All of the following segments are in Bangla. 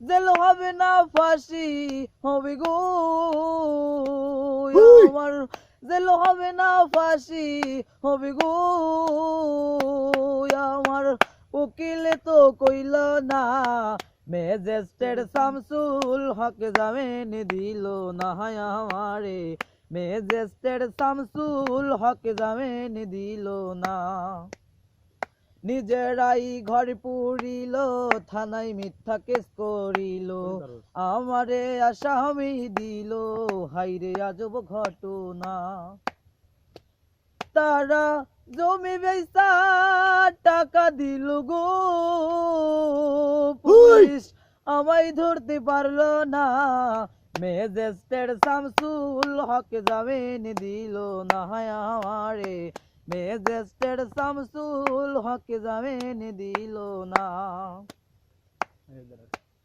জেল হবে না ফাঁসি হবে গো আমার। জেল হবে না ফাঁসি হবে গো আমার। উকিলে তো কইল না ম্যাজিস্ট্রেট শামসুল হক জামিন দিল না হায় আমারে। ম্যাজিস্ট্রেট শামসুল হক জামিন দিল না। নিজেরাই ঘর পুরিল থানায় মিথ্যা কেস করিল। আমারে আসামি দিল হাইরে আজব ঘটনা। তারা জমি বেসা টাকা দিল গো। পুলিশ আমায় ধরতে পারল না। ম্যাজিস্ট্রেট শামসুল হক জামিন দিল না হায় আমারে ম্যাজিস্ট্রেট শামসুল হক জামিন দিল না।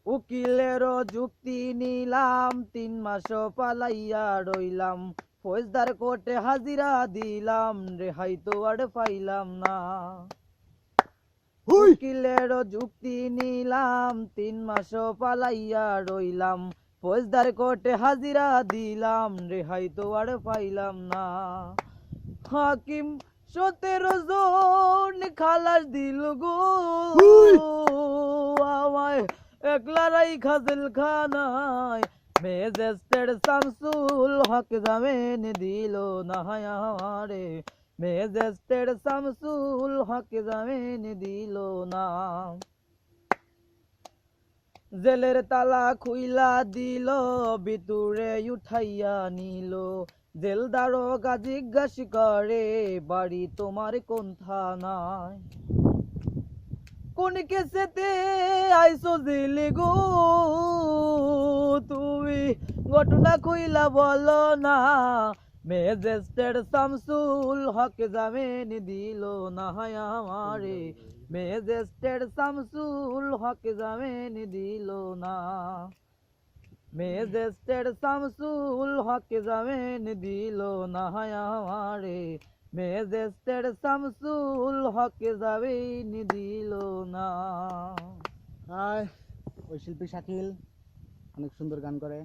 উকিলের যুক্তি নিলাম তিন মাস পালাইয়া রইলাম। ফৌজদার কোর্টে হাজিরা দিলাম রেহাই তো আর পাইলাম না। উকিলের যুক্তি নিলাম তিন মাস পালাইয়া রইলাম। ফৌজদার কোর্টে হাজিরা দিলাম রেহাই তো আর পাইলাম না। হাকিম সতেরো জন খালাস দিল গো। আমায় একলা রাইখা জেলখানায় ম্যাজিস্ট্রেট শামসুল হক জামিন দিল না আমারে। ম্যাজিস্ট্রেট শামসুল হক জামিন দিল না। জেলের তালা খুইলা দিল, ভিতরে উঠাইয়া নিল। জেলদারো জিজ্ঞাস করে, বাড়ি তোমার কোন থানায় কোন কেসেতে আইসো জেলে গো তুমি ঘটনা কইলা বলো না। ম্যাজিস্ট্রেট শামসুল হক জামিন দিল, না আমারে ম্যাজিস্ট্রেট শামসুল হক জামিন দিল না। ম্যাজিস্ট্রেট শামসুল হক জামিন দিল না আমারে। ম্যাজিস্ট্রেট শামসুল হক জামিন দিল না। হাই, ওই শিল্পী শাকিল, অনেক সুন্দর গান করে।